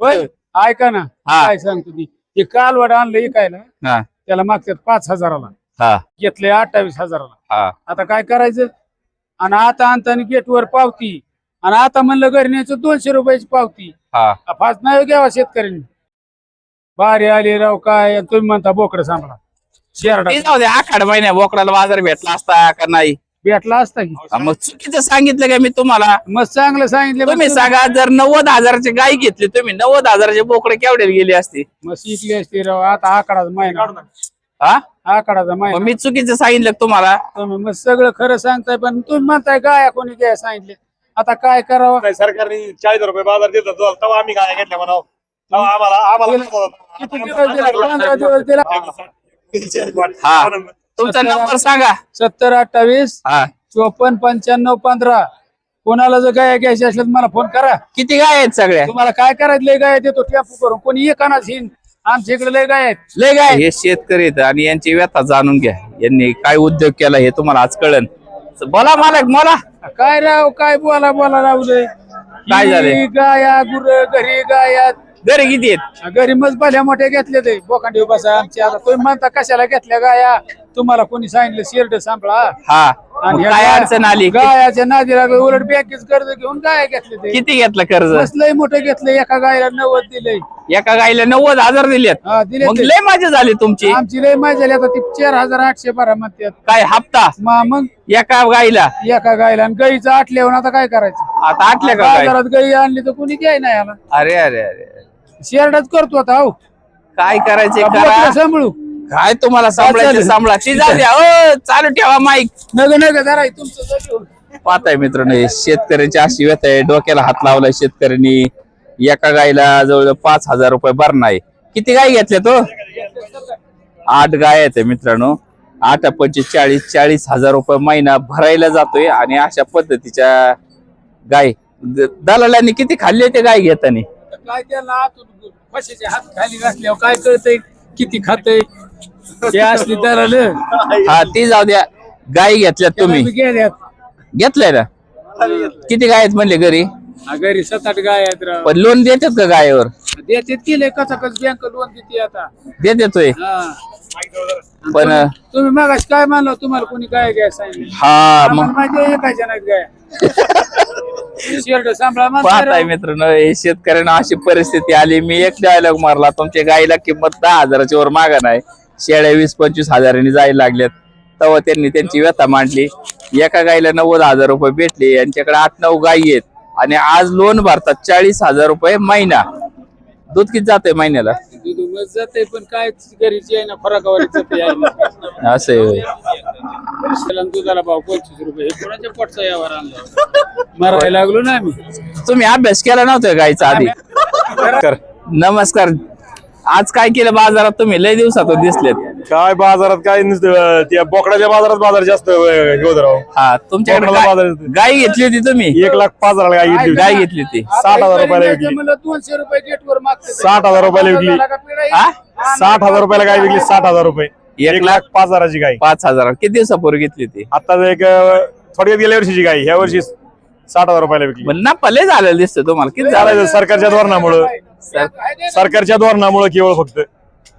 होय? ऐका ना हा. काय सांगतो ती ते कालवड आणलं इकायला. हा. त्याला मागच्यात पाच हजाराला. हा. घेतले अठ्ठावीस हजाराला. हा. आता काय करायचं? आणि आता आणताना गेटवर पावती. आणि आता म्हणलं घरी न्यायचं दोनशे रुपयाची पावती. हा. फास नाही घ्यावा शेतकऱ्यांनी. बारी आली राव काय? आणि तुम्ही म्हणता बोकड सांभाळा. शेरडा ते जाऊ दे आखाड महिन्या बोकडाला बाजार भेटला असता का नाही? भेटला असता की. हा, मग चुकीचं सांगितलं का मी तुम्हाला? मग चांगलं सांगितलं. तुम्ही सांगा जर नव्वद हजाराची गाय घेतली तुम्ही नव्वद हजाराचे बोकडे केवढे गेली असती? मग शिकली असती राव आता आकडाचा महिना. हा? आकडाचा मग महिना मी चुकीचं सांगितलं का तुम्हाला? तुम्ही मग सगळं खरं सांगताय पण तुम्ही म्हणताय काय कोणी काय सांगितले. आता काय करावं? नाही सरकारने चाळीस रुपये बाजार देत होतो तेव्हा आम्ही काय घेतल्या म्हणाव. तेव्हा आम्हाला किती दिवस दिला? पंधरा दिवस दिला? हा. आम्हाला तुमचा नंबर सांगा. सत्तर अठ्ठावीस हा. चोपन्न पंच्याण्णव पंधरा. कोणाला जर गाय घ्यायची असल्या तर मला फोन करा. किती गाय आहेत सगळ्या? तुम्हाला काय करायचं? लय गाय देतो टेम्पो करून कोणी एकानाच येईन आमच्या इकडे लय गाय आहेत. लय गाय हे शेतकरी आहेत आणि यांची व्यथा जाणून घ्या. यांनी काय उद्योग केला हे तुम्हाला आज कळन बोला मालक मला काय राव काय बोला बोला लावलंय काय झालंय? ही गाया गुर घरी गाया. घरी किती आहेत? घरी मग भल्या मोठ्या घेतले ते. बोकांडी बसा आमच्या आता तुम्ही म्हणता कशाला घेतल्या गाया? तुम्हाला कोणी सांगितलं शेरड सांभाळा? हा. आणि मग काय अडचण आली? गायाच्या नादी लागलं उलट बँकेच कर्ज घेऊन गाया घेतले ते. किती घेतलं कर्ज? बस लय मोठं घेतलं एका गायला नव्वद दिलंय. एका गायला नव्वद हजार दिलेत. हा दिले मग ते. लय मजा झाली तुमची. आमची लय मजा झाली आता ती चार हजार आठशे बारा म्हणतात. काय हप्ता? मा- मग? एका गायला एका गायला. आणि गाईचं आटल्यावर आता काय करायचं? आता आटल्या का गाय? बाजारात गाई आणली तर कोणी घ्याय नाही याला. अरे अरे अरे. शेरडाच करतो आता हो. काय करायचे करा. सांभाळू. काय तुम्हाला सांभाळायचं? चालेल. सांभाळा जाऊ द्या. ओ चालू ठेवा माईक नग नग जरा तुमचं. पाहताय मित्रांनो हे शेतकऱ्याची अशी व्यथा आहे. डोक्याला हात लावलाय शेतकऱ्यांनी. एका गायला जवळ पाच हजार रुपये भरणा आहे किती गाय घेतल्या तो आठ गाय आहेत मित्रांनो. आठ पंचवीस चाळीस चाळीस हजार रुपये महिना भरायला जातोय आणि अशा पद्धतीच्या गाय द- दलालांनी किती खाल्ले ते गाय घेताना? काय त्याला म्हशीचे हात खाली घातल्यावर काय कळतंय? किती खातय? ते असली दराल हा ती जाऊ द्या. गाय घेतल्यात तुम्ही. गेल्यात. घेतलंय ना? किती गाय आहेत म्हणले घरी? हा, घरी सात आठ गाय आहेत राव. पण लोन देतात का गायवर? देतात केले कसा कस बँक लोन देते आता. देतोय हा. पण तुम्ही मागास काय मानलं तुम्हाला कोणी काय घ्याय सांगितलं? हा मग. गाय शर्ट सांभाळा पाहताय. मित्रांनो हे शेतकऱ्यांना अशी परिस्थिती आली. मी एक डायलॉग मारला तुमच्या गाईला किंमत दहा हजाराच्या वर मागा नाही. शेळ्या वीस पंचवीस हजारांनी जायला लागल्यात. तेव्हा त्यांनी त्यांची व्यथा मांडली. एका गाईला नव्वद हजार रुपये भेटले. यांच्याकडे आठ नऊ गायी आहेत. आणि आज लोन भरतात चाळीस हजार रुपये महिना. दूध किती जातंय महिन्याला? मस्त जाते पण काय घरीची आहे ना फरकावर जाते आहे ना. असं आहे होय. त्याला दुधाला भाव पंचवीस रुपये हे कोणाच्या पोटचा यावर आणला मरायला लागलो ना आम्ही तुम्ही अभ्यास केला नव्हता गायचा आधी कर. नमस्कार आज काय केलं बाजारात तुम्ही? लय दिवसातून दिसलेत. काय बाजारात काय नुसतं त्या बोकडाच्या बाजारात बाजार जास्त अं, घेऊ दे राव. हा तुमच्याकडे गाय- बाजार. गाय घेतली होती तुम्ही? एक लाख पाच हजार गाय घेतली गाय. घेतली होती. साठ हजार रुपयाला विकली. दोनशे रुपये गेटवर मागते. साठ हजार रुपयाला विकली. हा? साठ हजार रुपयाला गाय विकली साठ हजार रुपये. एक एक लाख पाच हजाराची गाय. पाच हजार किती दिवसापूर्वी घेतली होती? आता एक अं, थोडक्यात गेल्या वर्षीची गाय. ह्या वर्षी साठ हजार रुपयाला विकली. पण नफा लय झालेलं दिसतं तुम्हाला. किती झालं चालायचं सरकारच्या धोरणामुळं. सरकारच्या धोरणामुळं केवळ फक्त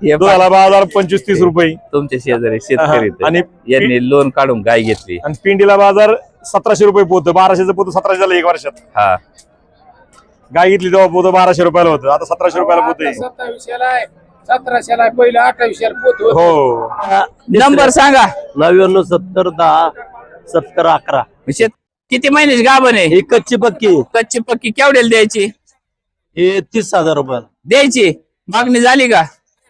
हे दुधाला बाजार पंचवीस तीस रुपये. तुमचे शेजारी शेतकरी. आणि यांनी लोन काढून गाय घेतली. आणि पिंडीला बाजार सतराशे रुपये पोत बाराशेचं पोत सतराशे झालं एक वर्षात. हा. गाय घेतली तेव्हा पोत बाराशे रुपयाला होतं. आता सतराशे रुपयाला पोत आहे. सत्तावीसशेला आहे. सतराशेला आहे. पहिलं अठरावीसशेला पोत होतं. हो. नंबर सांगा. नव्याण्णव सत्तर दहा सत्तर अकरा. शेत किती महिन्याची गाभण आहे? ही कच्ची पक्की. कच्ची पक्की केवढ्याला द्यायची? हे तीस हजार रुपयाला द्यायची. मागणी झाली का?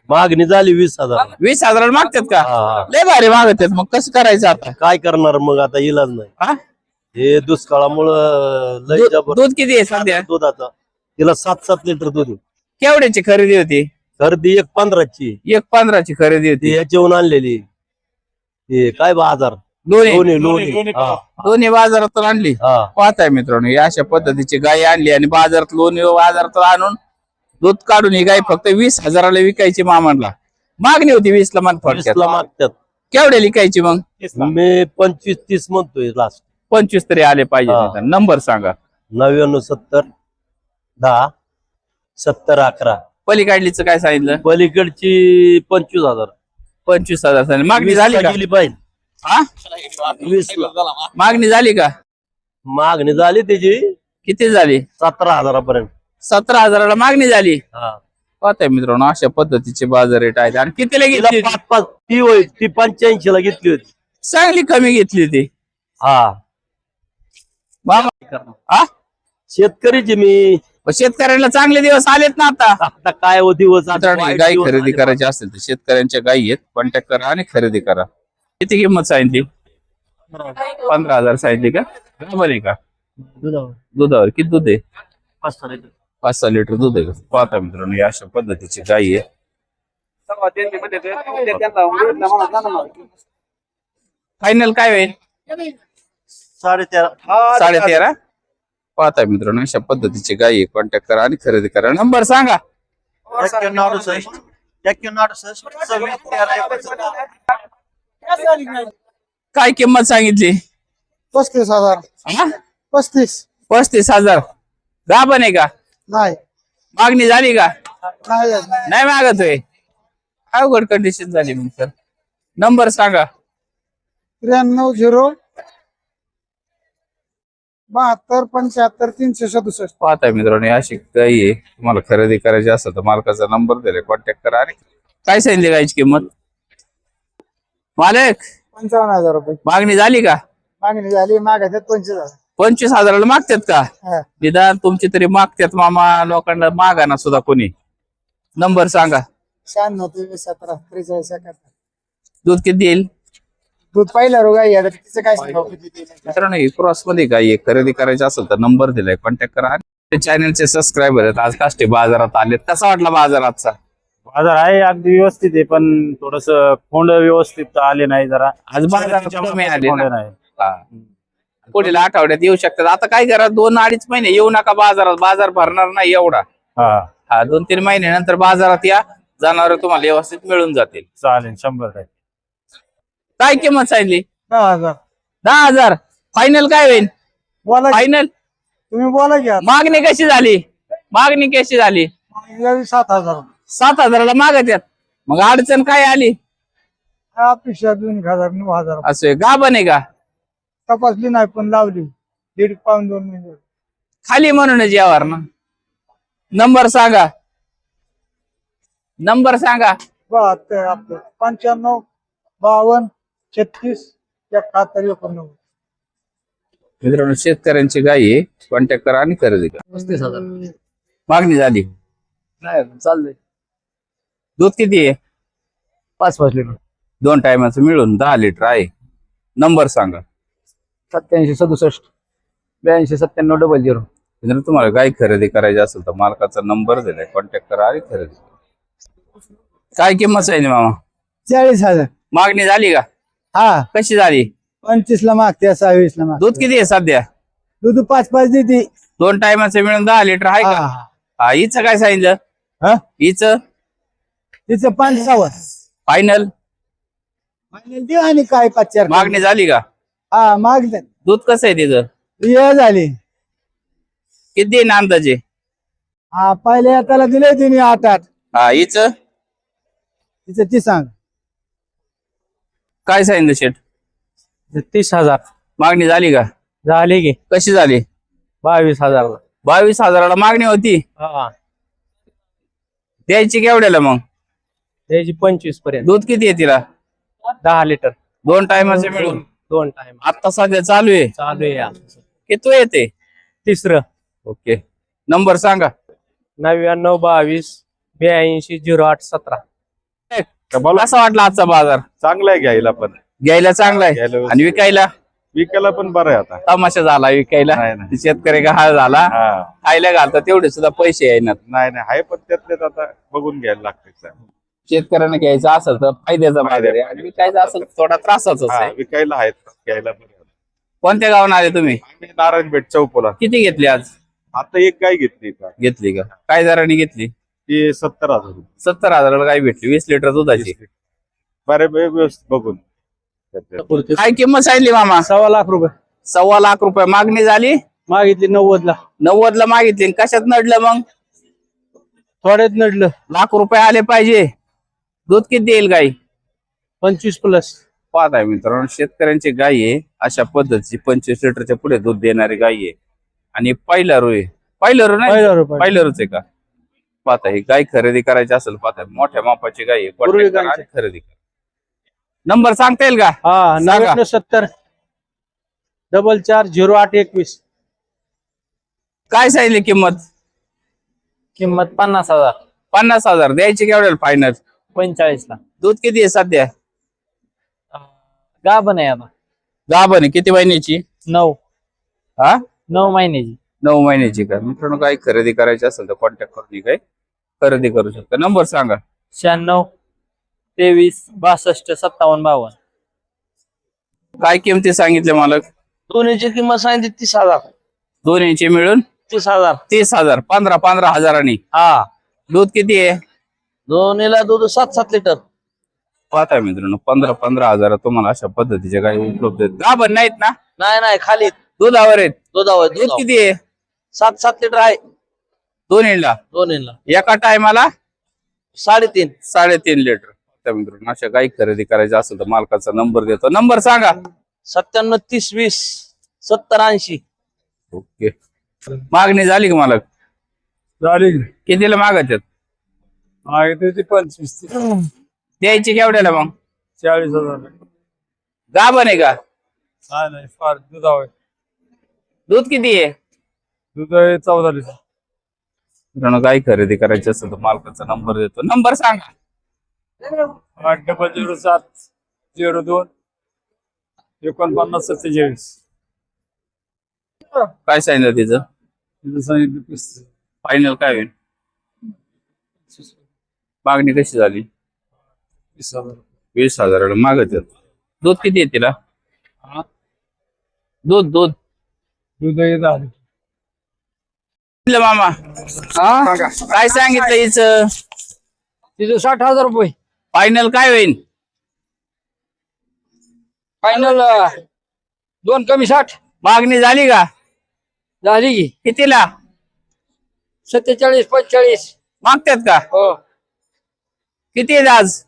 मागणी झाली वीस हजार. वीस हजाराला मागतात का? हा, हा. लय भारी मागतात. मग कसं करायचं आता? काय करणार मग? आता इलाज नाही. हा? हे दुष्काळामुळं लय दूध जबर दूध किती आहे सध्या? दुधाचा. तिला सात सात लिटर दूध आहे. केवढ्याची खरेदी होती? गर्दी एक पंधराची. एक पंधराची खरेदी ती होती ह्याच्याहून आणलेली. हे काय बाजार दोन्ही लोणी लोणी हा. दोन्ही बाजारातून आणली. हा. पाहताय मित्रांनो ही अशा पद्धतीची गाय आणली आणि बाजारात लोणी बाजारात आणून दूध काढून ही गाय फक्त वीस हजाराला विकायची मामांना. मागणी होती वीस ला मन वीसला मागतात. केवढ्या विकायची मग? मी पंचवीस तीस म्हणतोय लास्ट पंचवीस तरी आले पाहिजे हा. नंबर सांगा. नव्याण्णव सत्तर दहा सत्तर अकरा. पलीकडलीच काय सांगितलं? पलीकडची पंचवीस हजार. पंचवीस हजार सांगितलं. मागणी झाली ला का? गेली पाहिजे. हा? वीस. मागणी झाली का? मागणी झाली त्याची. किती झाली? सतरा हजारापर्यंत. सतरा हजाराला मागणी झाली. पाहताय मित्रांनो अशा पद्धतीचे बाजार रेट आहेत. आणि कितीला तिला घेतली पाच पाच ती होईल. ती पंच्याऐंशी ला घेतली होती. चांगली कमी घेतली ती हा. हा? शेतकरीची मी. शेतकऱ्यांना चांगले दिवस आलेत ना आता. आता काय हो दिवस? आता दिवस खरेदी. करायची असेल तर शेतकऱ्यांच्या गायी आहेत. कॉन्टॅक्ट करा आणि खरेदी करा. किती किंमत सांगितली? पंधरा हज़ार सांगितली का? बरोबर आहे का? दुधावर. किती दूध आहे? पाच सहा लिटर. दूध आहे का? पाहता मित्रांनो या अशा पद्धतीची गाई आहे. फायनल काय होईल? साडेतेरा. साडे तेरा पाहता मित्रांनो अशा पद्धतीची गाई कॉन्टॅक्ट करा आणि खरेदी करा. नंबर सांगा. एक्क्याण्णव अडुसष्ट एक्क्याण्णव अडुसष्ट सव्वीस तेरा. काय किंमत सांगितली? पस्तीस हजार. हा? पस्तीस. पस्तीस हजार. गाभण आहे का? नाही. मागणी झाली का? नाही नाही. नाही मागतोय. अवघड कंडिशन झाली मग सर? नंबर सांगा. त्र्याण्णव झिरो बहात्तर पंच्याहत्तर तीनशे सदुसष्ट. पाहताय मित्रांनो अशी गाई आहे. तुम्हाला खरेदी करायची असेल तर मालकाचा नंबर दिलाय. कॉन्टॅक्ट करा आणि काय सांगितली गायची किंमत? मालक पंचावन्न हजार रुपये. मागणी झाली का? मागणी झाली मागायच्यात पंचवीस हजार. पंचवीस हजाराला मागतात का? हा. निदान तुमची तरी मागतात मामा लोकांना मागा ना सुद्धा कोणी. नंबर सांगा. शहाण्णव तेवीस सतरा त्रेचाळीस एकाहत्तर. दूध किती देईल दूध पाहिलं रोगा आहे आता तिचं काय सांगावं. मित्रांनो क्रॉसमध्ये आहे खरेदी करायची असेल तर नंबर दिलाय कॉन्टॅक्ट करा. आणि चॅनलचे सबस्क्रायबर आहेत आज काष्टी बाजारात आले कसा वाटला बाजार आजचा बाजार आहे अगदी व्यवस्थित आहे पण थोडस खोंड व्यवस्थित आले नाही जरा. आज बाजारात कमी आले ना. नाही. हा. पुढील आठवड्यात येऊ शकतात. आता काय करा दोन अडीच महिने येऊ नका बाजारात. बाजार भरणार नाही एवढा. हा. हा दोन तीन महिन्यानंतर बाजारात या. जनावर तुम्हाला व्यवस्थित मिळून जातील. चालेल शंभर टक्के. काय किंमत सांगितली? दहा हजार. दहा हजार. फायनल काय होईल? बोला की, फायनल तुम्ही बोला घ्या मागणी कशी झाली? मागणी कशी झाली सात हजार. सात हजाराला मागत यात मग अडचण काय आली? अपेक्षा दोन एक हजार नऊ हजार? असं गाभण आहे का? तपासली नाही पण लावली. दीड पाऊन दोन मिनिट. खाली म्हणूनच यावर ना. नंबर सांगा. नंबर सांगा. बहात्तर आपलं. पंच्याण्णव बावन्न छत्तीस एकाहत्तर एकोणनव्वद. मित्रांनो शेतकऱ्यांची गाई आहे. कॉन्टॅक्ट करा आणि खरेदी करा. पस्तीस हजार. मागणी झाली. नाही चाललंय दूध किती आहे? पाच पाच लिटर. दोन टायमाचं मिळून दहा लिटर आहे. नंबर सांगा. सत्याऐंशी सदुसष्ट ब्याऐंशी सत्त्याण्णव डबल झिरो मित्रांनो तुम्हाला गाई खरेदी करायची असेल तर मालकाचा नंबर दिलाय. कॉन्टॅक्ट करा आणि खरेदी करा. काय किंमत आहे मामा? चाळीस हजार. मागणी झाली का? हा. कशी झाली? पंचवीस ला मागते सहावीस ला मागते. दूध किती आहे सध्या? दूध पाच पाच देते. दोन टायमाचं मिळून दहा लिटर आहे का? हा. हा हिचं काय सांगितलं? हा? हिचं? तिचं पंचावन्न. फायनल फायनल देऊ आणि काय पाच चार मागणी झाली का? हा मागते दूध कसं आहे तिचं? ये झाली. किती देईन अंदाजे? हा पहिले त्याला दिले तिने आठ आठ. हा हिचं? तिचं ती सांग. काय सांगितलं शेठ? तीस हजार. मागणी झाली का? झाले की. कशी झाली? बावीस हजार बावीस हजाराला मागणी होती? हा. द्यायची केवढ्याला मग? त्याची पंचवीसपर्यंत. दूध किती आहे तिला? दहा लिटर. दोन टायमाचे मिळून. दोन टाइम आता सध्या चालू आहे? चालू आहे आता. किती येते? तिसरं. ओके. नंबर सांगा. नव्याण्णव बावीस ब्याऐंशी झिरो आठ सतरा. कसा वाटला आजचा बाजार? चांगलं आहे घ्यायला पण. घ्यायला चांगला आहे. घ्यायला आणि विकायला? विकायला पण बरं आहे आता. तमाशा झाला विकायला. नाही, नाही. शेतकरी का हाल झाला. हा. खायला घालता तेवढे सुद्धा पैसे येणार. नाही नाही. आहे पण त्यातल्यात आता बघून घ्यायला लागते. शेतकऱ्यांना घ्यायचं असेल तर फायद्याचा बाजार आहे. आणि विकायचं असेल तर थोडा त्रासाच हा आहे विकायला आहेत. घ्यायला. कोणत्या गावाला आले तुम्ही? आम्ही नारायणपेठ चौकोला. किती घेतली आज? आता एक गाय घेतली का? घेतली का? काय दराने घेतली? ती सत्तर हजार रुपये. सत्तर हजाराला गाय भेटली? वीस लिटर दुधाची. बरे व्यवस्थित बघून. काय किंमत सांगितली मामा? सव्वा लाख रुपये. सव्वा लाख रुपये मागणी झाली? मागितली नव्वद ला नव्वद ला मागितली. आणि कशात नडलं मग? थोड्यात नडलं. लाख रुपये आले पाहिजे. दूध किती देईल गाई? पंचवीस प्लस पाहत आहे मित्रांनो शेतकऱ्यांची गाय आहे अशा पद्धतीची पंचवीस लिटरच्या पुढे दूध देणारी गाय आहे. आणि पहिला रू आहे. पहिला रू नाही? पहिला रुपये पहिलं रूच आहे का? पाहता ही गाय खरेदी करायची असेल पाहता मोठ्या मापाची गाय आहे पूर्वी contact करा गायची. आणि खरेदी करा. नंबर सांगता येईल का? हा सांगा. नव्याण्णव सत्तर डबल चार झिरो आठ एकवीस. काय सांगितली किंमत? किंमत पन्नास हजार. पन्नास हजार. द्यायची केवढ्याला फायनल पंचेचाळीस ला. दूध किती आहे सध्या? गाभण आहे आता. गाभण आहे. किती महिन्याची? नऊ. हा? नऊ महिन्याची. नऊ महिन्याची का? मित्रांनो काय खरेदी करायची असेल तर कॉन्टॅक्ट करून ही काय खरेदी करू शकता. नंबर सांगा. शहाण्णव तेवीस बासष्ट सत्तावन्न बावन्न. काय किमती सांगितले मालक? दोन्हीची किंमत सांगितली तीस हजार. दोन इंची मिळून तीस हजार. तीस हजार. पंधरा पंधरा हजारांनी. हा. दूध किती आहे? दोन्हीला दूध सात सात लिटर. पाहता मित्रांनो पंधरा पंधरा हजार तुम्हाला अशा पद्धतीचे काही उपलब्ध आहेत. गाभण नाहीत ना? नाही नाही खाली दुधावर आहेत. दुधावर दूध. किती आहे? सात सात लिटर आहे. दोन इंडला दोन्हीला. एका टायमाला? साडेतीन. साडेतीन लिटर. मित्रांनो अशा काही खरेदी करायची असेल तर मालकाचा नंबर देतो. नंबर सांगा. सत्त्याण्णव तीस वीस सत्तर ऐंशी. ओके. मागणी झाली का मालक? झाली. कितीला मागत आहेत? मागितली पंचवीस द्यायची केवढ्याला मग? चाळीस हजार. गाभण आहे का? नाही नाही फार दुधावर दूध किती आहे? दूध आहे चौदा लिटर मित्रांनो काही खरेदी करायची असेल तर मालकाचा नंबर देतो. नंबर सांगा. आठ डबल झिरो सात झिरो दोन एकोणपन्नास सत्तेचाळीस. काय सांगितलं तिचं? तिथं सांगितलं पस्तीस. फायनल काय होईल? मागणी कशी झाली? वीस हजार. हजाराला मागत दूध किती आहे तिला? हा? दूध दूध. दूध मामा. काय सांगितलं हिचं? तिथं साठ हजार रुपये. फायनल काय होईल फायनल दोन कमी साठ. मागणी झाली का? झाली की. कितीला? सत्तेचाळीस पंचेचाळीस. मागतात का? हो. किती आहेत आज?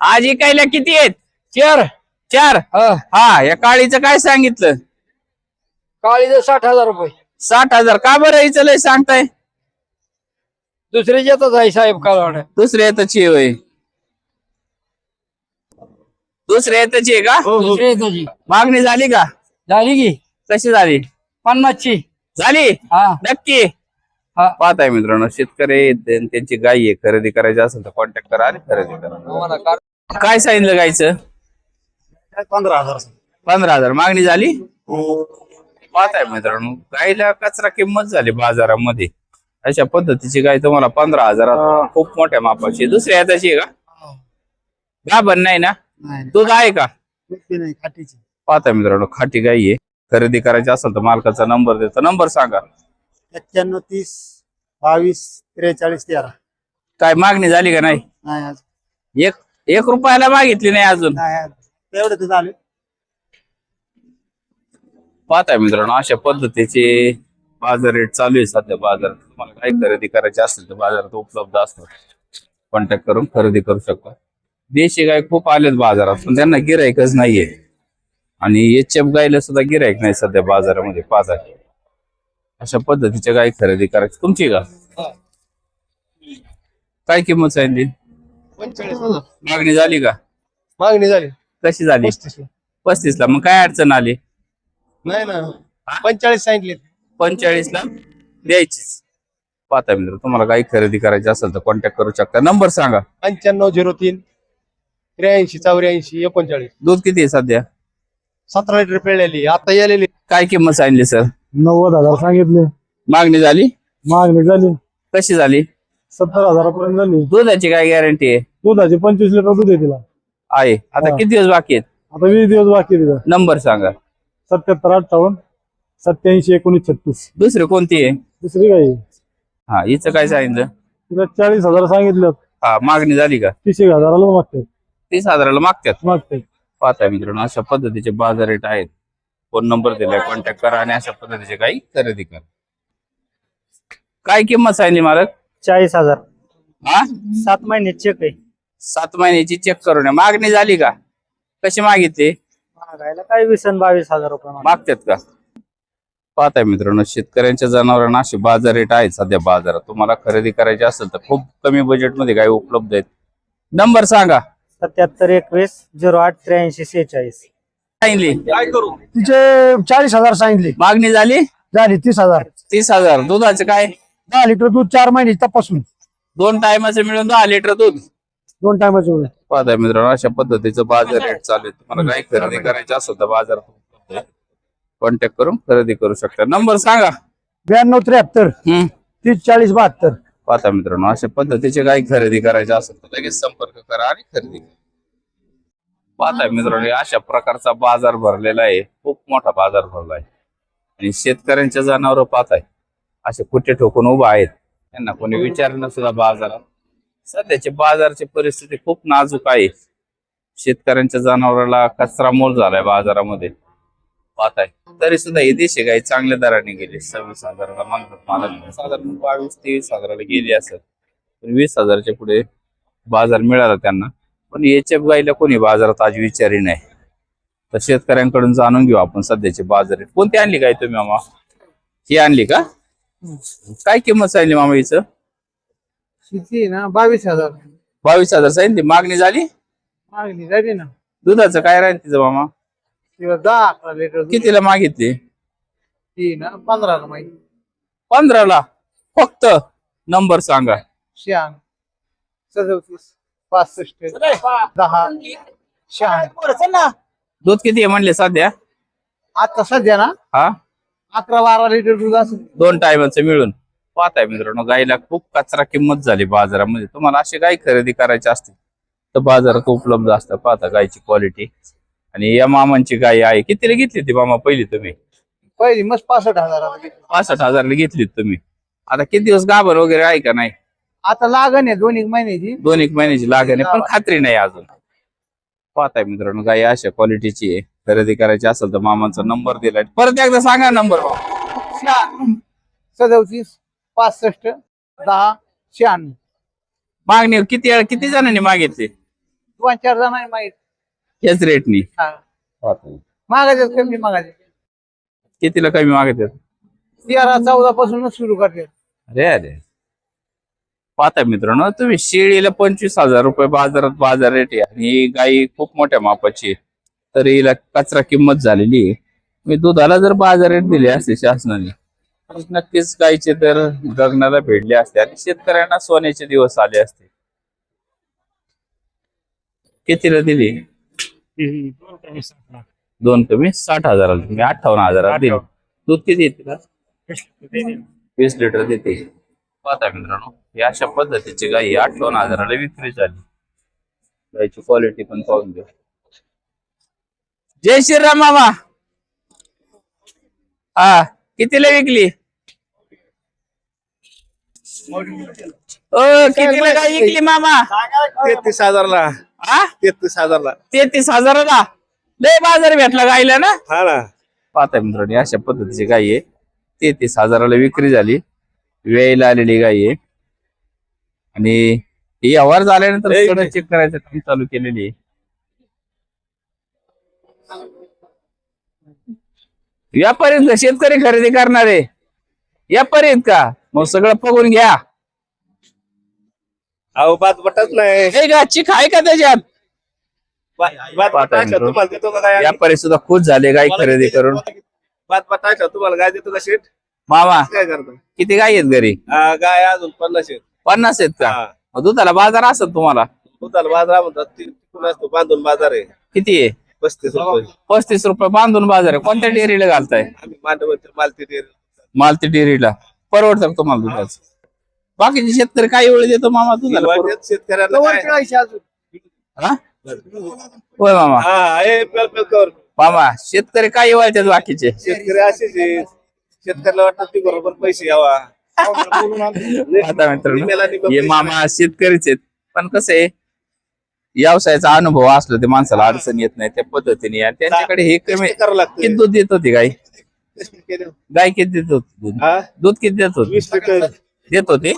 आज इकायला किती आहेत? चार. चार? हा. हा या काळीचं काय सांगितलं? काळीचं साठ हजार रुपये. साठ हजार. का बरं हिचं लय सांगताय? दुसरे येतच आहे साहेब कालवाड. दुसऱ्या येताची होय. दुसऱ्या येताची आहे का? दुसरे येताची मागणी झाली का? झाली की. कशी झाली? पन्नासची. झाली? हा. नक्की. हा. पाहत आहे मित्रांनो शेतकरी त्यांची गाय आहे. खरेदी करायची असेल तर कॉन्टॅक्ट करा आणि खरेदी करा. काय सांगितलं गायचं पंधरा हजार. पंधरा हजार. मागणी झाली? पाहत आहे मित्रांनो गायला कचरा किंमत झाली बाजारामध्ये. अशा पद्धतीची गाय तुम्हाला पंधरा हजारात खूप मोठ्या मापाची. आहे. दुसऱ्या याची आहे का? गाभण नाही ना? दूध आहे का? नाही खाटीची. पाहता मित्रांनो खाटी गाई आहे. खरेदी करायची असेल तर मालकाचा नंबर देतो. नंबर सांगा. एक्क्याण्णव तीस बावीस त्रेचाळीस तेरा. काय मागणी झाली का नाही? नाही आज एक एक रुपयाला मागितली नाही अजून. नाही आज तेवढं तर झालं. पाहताय मित्रांनो अशा पद्धतीचे बाजार रेट चालू आहे सध्या बाजारात तुम्हाला काही खरेदी करायची असेल तर बाजारात उपलब्ध असतात. कॉन्टॅक्ट करून खरेदी करू शकता. देशी गाय खूप आलेत बाजारात पण त्यांना गिरायकच नाहीये. आणि एच एफ गायला सुद्धा गिरायक नाही सध्या बाजारामध्ये पाच आहे अशा पद्धतीच्या गाय खरेदी करायची. तुमची का? काय किंमत सांगितली? मागणी झाली का? मागणी झाली. कशी झाली? पस्तीस ला मग काय अडचण आली? नाही ना. पंचेचाळीस सांगितले. पंचेचाळीस ला द्यायचीच. पाहता मित्र तुम्हाला काही खरेदी करायची असेल तर कॉन्टॅक्ट करू शकता. नंबर सांगा. पंच्याण्णव झिरो तीन त्र्याऐंशी चौऱ्याऐंशी एकोणचाळीस. दूध किती आहे सध्या? सतरा लिटर पिळलेली आता यालेली काय किंमत सांगितली सर? नव्वद हजार सांगितले. मागणी झाली? मागणी झाली. कशी झाली? सत्तर हजारापर्यंत झाली. दुधाची काय गॅरंटी आहे? दुधाचे पंचवीस लिटर दूध आहे तिला. आहे. आता हा. किती दिवस बाकी आहेत? आता वीस दिवस बाकी आहे तिला नंबर सांगा. सत्याहत्तर अठ्ठावन्न सत्याऐंशी एकोणीस छत्तीस. दुसरी कोणती आहे? दुसरी काही हा हिचं काय सांगितलं? तिला चाळीस हजार सांगितलं. हा मागणी झाली का? तीस एक हजाराला मागतात. तीस हजाराला मागतात. मागतात. पाहता मित्रांनो अशा पद्धतीचे बाजार रेट आहेत. फोन नंबर दिलाय कॉन्टॅक्ट करा आणि अशा पद्धतीचे काही खरेदी करा. काय किंमत सांगितली मालक? चाळीस हजार. हा? सात महिने चेक आहे. सात महिन्याची चेक करून आहे. मागणी झाली का? कशी मागितली? मागायला काय वीस आणि बावीस हजार रुपये मागतात. का? पाहताय मित्रांनो शेतकऱ्यांच्या जनावरांना असे बाजार रेट आहेत सध्या बाजारात. तुम्हाला खरेदी करायची असेल तर खूप कमी बजेटमध्ये गाय उपलब्ध आहेत. नंबर सांगा. सत्याहत्तर एकवीस झिरो आठ त्र्याऐंशी सेहेचाळीस सांगितली? तिचे चाळीस हजार सांगितले. मागणी झाली? झाली तीस हजार. तीस हजार. दुधाचं काय? दहा लिटर दूध चार महिने तपासून. दोन टायमाचं मिळून दहा लिटर दूध. दोन टायमाचे पाहताय मित्रांनो अशा पद्धतीचं बाजार रेट चालू आहे. तुम्हाला काही खरेदी करायची असेल तर बाजारात कॉन्टॅक्ट करून खरेदी करू शकता. नंबर सांगा. ब्याण्णव त्र्याहत्तर. हम्म. तीस चाळीस बहात्तर. पाहता मित्रांनो अशा पद्धतीचे काही खरेदी करायचे असेल तर लगेच संपर्क करा आणि खरेदी करा. पाहताय मित्रांनो अशा प्रकारचा बाजार भरलेला आहे. खूप मोठा बाजार भरला आहे. आणि शेतकऱ्यांच्या जनावर पाहताय. असे कुठे ठोकून उभा आहेत. त्यांना कोणी विचारलं सुद्धा बाजारात. सध्याची बाजारची परिस्थिती खूप नाजूक आहे. शेतकऱ्यांच्या जनावराला कचरा मोल झालाय बाजारामध्ये. पाहताय. तरी सुद्धा ही देशी गाई चांगल्या दराने गेली. सव्वीस हजाराला मागतात मला साधारण बावीस तेवीस हजाराला गेली पण वीस हजाराच्या पुढे बाजार मिळाला त्यांना. पण याच्या गाईला कोणी बाजारात आज विचारी नाही. तर शेतकऱ्यांकडून जाणून घेऊ आपण सध्याचे बाजार. कोणती आणली काय तुम्ही मामा? ही आणली का? काय किंमत सांगली मामा हिचं? किती ना बावीस हजार. बावीस हजार सांगितली. मागणी झाली? मागणी झाली ना. दुधाचं काय राहील तिचं मामा? किंवा दहा अकरा लिटर दूध. कितीला मागितली? ती ना पंधराला माहिती पंधराला? फक्त नंबर सांगा. शहाण सदोतीस. पासष्ट दहा शहाण दूध किती आहे म्हणले सध्या? आता सध्या ना? हा? अकरा बारा लिटर दूध असेल. दोन टायमाचं मिळून. पाहताय मित्रांनो गाईला खूप कचरा किंमत झाली बाजारामध्ये. तुम्हाला अशी गाय खरेदी करायची असते तर बाजारात उपलब्ध असतं पाहता गायची क्वालिटी आणि या मामांची गाय आहे. कितीला घेतली ती मामा पहिली तुम्ही? पहिली मस्त पासष्ट हजार पासष्ट हजारला घेतली तुम्ही. आता किती दिवस गाभर वगैरे आहे का नाही? आता लागण आहे दोन एक महिन्याची. दोन एक महिन्याची लागण आहे पण खात्री नाही अजून. पाहताय मित्रांनो गाय अशा क्वालिटीची आहे. खरेदी करायची असेल तर मामांचा नंबर दिलाय. परत एकदा सांगा नंबर सदोतीस पासष्ट दहा शहाण्णव. मागणी किती किती जणांनी मागितली? दोन चार जणांनी माहीत याच रेटनी मागायचं कमी मागायचे कितीला कमी मागत आहेत तेरा चौदा पासूनच सुरू करते अरे अरे. पाहता मित्रांनो तुम्ही शेळीला पंचवीस हजार रुपये बाजारात बाजार रेट आहे आणि ही गाई खूप मोठ्या मापाची. तर हिला कचरा किंमत झालेली आहे. मी दुधाला जर बाजार रेट दिले असते शासनाने नक्कीच गायचे तर गगनाला भेटले असते आणि शेतकऱ्यांना सोन्याचे दिवस आले असते. कितीला दिली? दोन कमी साठ हजाराला. अठ्ठावन्न हजाराला दिली. दूध किती येते का वीस लिटर देते. पाहता मित्रांनो. ही अशा पद्धतीची गाई अठ्ठावन्न हजाराला विक्री झाली. गायची क्वालिटी पण पाहून घ्या. जय श्रीराम मामा. हा कितीला विकली? ओ कितीला गाय विकली मामा? तेहतीस हजारला. हा? तेहतीस हजारला. तेहतीस हजाराला? लय बाजार भेटला गायला ना? हा ना. पाहता मित्रांनो अशा पद्धतीची गाय आहे. तेहतीस हजाराला विक्री झाली. वेळेला आलेली गाय आहे. आणि ही व्यवहार झाल्यानंतर चेक करायचं काम चालू केलेली आहे. व्यापारी शेतकरी खरेदी करणारे व्यापारी का? मग सगळं बघून घ्या. अहो बात बटच नाही. का चिक आहे का त्याच्यात? का व्यापारी सुद्धा खुश झाले गाय खरेदी करून. बात बटायचं तुम्हाला गाय देतो का शेट मामा काय करतो किती गाय आहेत घरी? गाय अजून पन्नास आहेत. पन्नास आहेत का? हा. मग दुधाला बाजार असत तुम्हाला? दुधाला बाजार म्हणतात ती तिकडून असतो बांधून बाजार आहे. किती आहे? पस्तीस रुपये. पस्तीस रुपये बांधून बाजार आहे. कोणत्या डेअरीला घालताय? आम्ही मांडवती मालती डेअरी. मालती डेअरीला. परवडतं का तुम्हाला दुधाचं? बाकीचे शेतकरी काही वेळ देतो मामा दुधाला परवड- शेतकऱ्याला काय? हा? होय मामा. हा हे पेल पेल कर मामा शेतकरी काही वळतात बाकीचे? शेतकरी असेच आहेत. शेतकऱ्याला वाटतं ती बरोबर पैसे यावा आता मित्रांनो हे. मामा शेतकरीच आहेत. पण कसं आहे व्यवसायाचा अनुभव असला ते माणसाला अडचण येत नाही त्या पद्धतीने. आणि त्यांच्याकडे हे कमी करावं लागतं. किती दूध देत होती गाय. गाय किती देत होती दूध? हा? दूध किती देत होती? वीस लिटर. देत होते?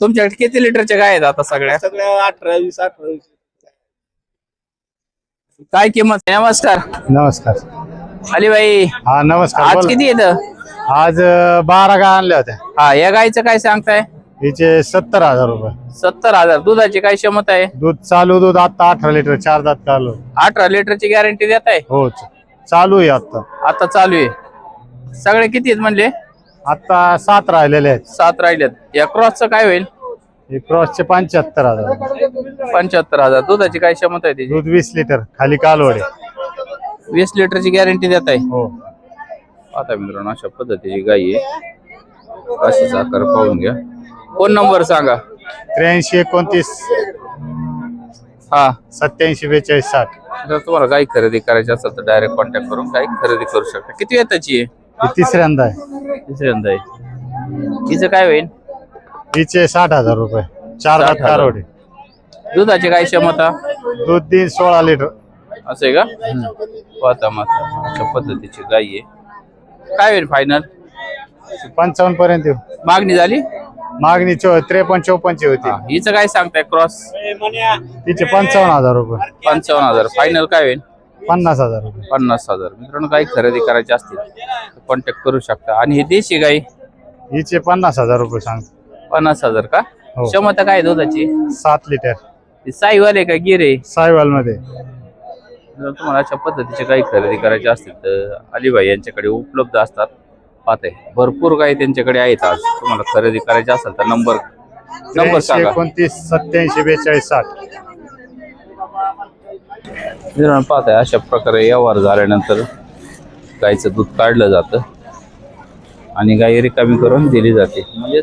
तुमच्याकडे किती लिटरच्या गाय आहेत आता सगळ्या? सगळ्या अठरा वीस अठरा वीस. काय किंमत नमस्कार. नमस्कार. अली बाई. हा नमस्कार आज बोला. किती येतं? आज अं, बारा गाय आणल्या होत्या. हा या गायचं काय सांगताय? हिचे सत्तर हजार रुपये. सत्तर हजार. दुधाची काय क्षमता आहे? दूध चालू दूध आता अठरा लिटर चार दात चालू. अठरा लिटरची गॅरंटी देत आहे? हो च- चालू आहे आता. आता चालू आहे. सगळे किती आहेत म्हणले? आता सात राहिलेले आहेत. सात राहिलेत. या क्रॉसचं काय होईल? हे क्रॉसचे पंच्याहत्तर हजार. पंच्याहत्तर हजार. दुधाची काय क्षमता आहे त्याची? दूध वीस लिटर खाली कालवडे. वीस लिटरची गॅरंटी देत आहे. हो. आता मित्रांनो अशा पद्धतीची गाई आहे. अशीच आकार पाहून घ्या. फोन नंबर सांगा? त्र्याऐंशी एकोणतीस. हा. सत्याऐंशी बेचाळीस साठ. जर तुम्हाला गाई खरेदी करायची असेल तर डायरेक्ट कॉन्टॅक्ट करून गाई खरेदी करू शकता. किती वेताची आहे? ही तिसऱ्यांदा आहे. तिसऱ्यांदा आहे. तिचं काय होईल? हिचे साठ हजार रुपये. चार दात 60,000. कालवडे दुधाची काय क्षमता? दूध दिन सोळा लिटर. असं आहे का? पाहता माता अशा पद्धतीची गाई आहे. काय होईल फायनल पंचावन्न पर्यंत येऊ. मागणी झाली? मागणी चौ त्रेपन्न चौपन्नची होती. हिचं काय सांगताय क्रॉस तिचे पंचावन्न हजार रुपये. पंचावन्न हजार. फायनल काय होईल? पन्नास हजार रुपये. पन्नास हजार. मित्रांनो गाई खरेदी करायची असतील कॉन्टॅक्ट करू शकता. आणि ही देशी गाई? हिचे पन्नास हजार रुपये सांगतो पन्नास हजार का? हो. क्षमता काय आहे दुधाची? सात लिटर. ती साईवाले का गिरे सायवाल मध्ये जर तुम्हाला अशा पद्धतीचे काही खरेदी करायचे असतील तर अलिबाई यांच्याकडे उपलब्ध असतात. पाहते. भरपूर काही त्यांच्याकडे आहेत आज. तुम्हाला खरेदी करायची असेल तर नंबर नंबर सांगा. एकोणतीस सत्याऐंशी बेचाळीस साठ. मित्रांनो पाहताय अशा प्रकारे व्यवहार झाल्यानंतर गाईचं दूध काढलं जातं. आणि गाई रिकामी करून दिली जाते. म्हणजे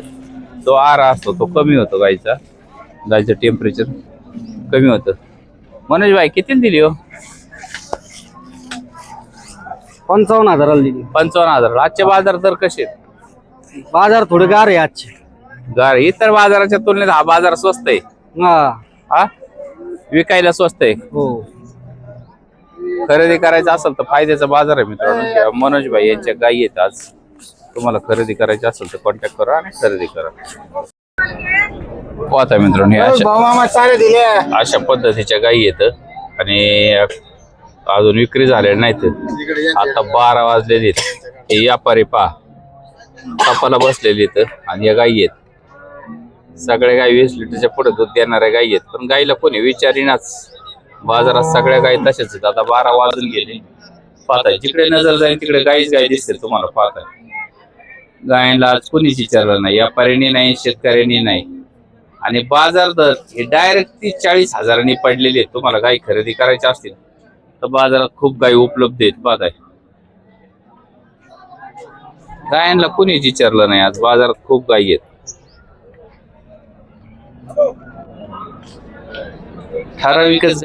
जो आरा असतो तो कमी होतो गाईचा. गाईचं टेम्परेचर कमी होतं. मनोज भाई किती दिली हो? पंचावन्न हजाराला दिली. पंचावन्न हजार. आजचे बाजार दर कसे आहेत? बाजार थोडे गार आहे आजचे. गार. इतर बाजाराच्या तुलनेत हा बाजार स्वस्त आहे. हा. हा? विकायला स्वस्त आहे. हो. खरेदी करायचं असेल तर फायद्याचा बाजार आहे मित्रांनो. मनोज भाई यांच्या गायी आहेत आज. तुम्हाला खरेदी करायची असेल तर कॉन्टॅक्ट करा आणि खरेदी करा. पाहता मित्रांनो हे अशा अशा पद्धतीच्या गायी आहेत. आणि अजून विक्री झालेल्या नाहीत. आता बारा वाजलेले आहेत. हे व्यापारी पा कपाला बसलेले आहेत आणि या गायी आहेत. सगळ्या गाई वीस लिटरच्या पुढे दूध देणाऱ्या गायी आहेत. पण गाईला कोणी विचारीनाच. बाजारात सगळ्या गायी तशाच आहेत. आता बारा वाजून गेले. पाहताय. जिकडे नजर जाईल तिकडे गाईच गाय दिसते तुम्हाला पाहताय. गायला आज कोणीच विचारलं नाही. व्यापाऱ्यांनी नाही शेतकऱ्यांनी नाही. आणि बाजार दर हे डायरेक्ट तीस चाळीस हजारांनी पडलेले आहेत. तुम्हाला गाई खरेदी करायची असतील. तर बाजारात खूप गायी उपलब्ध आहेत बघाय गायांना कोणीच विचारलं नाही आज बाजारात खूप गायी आहेत. ठराविकच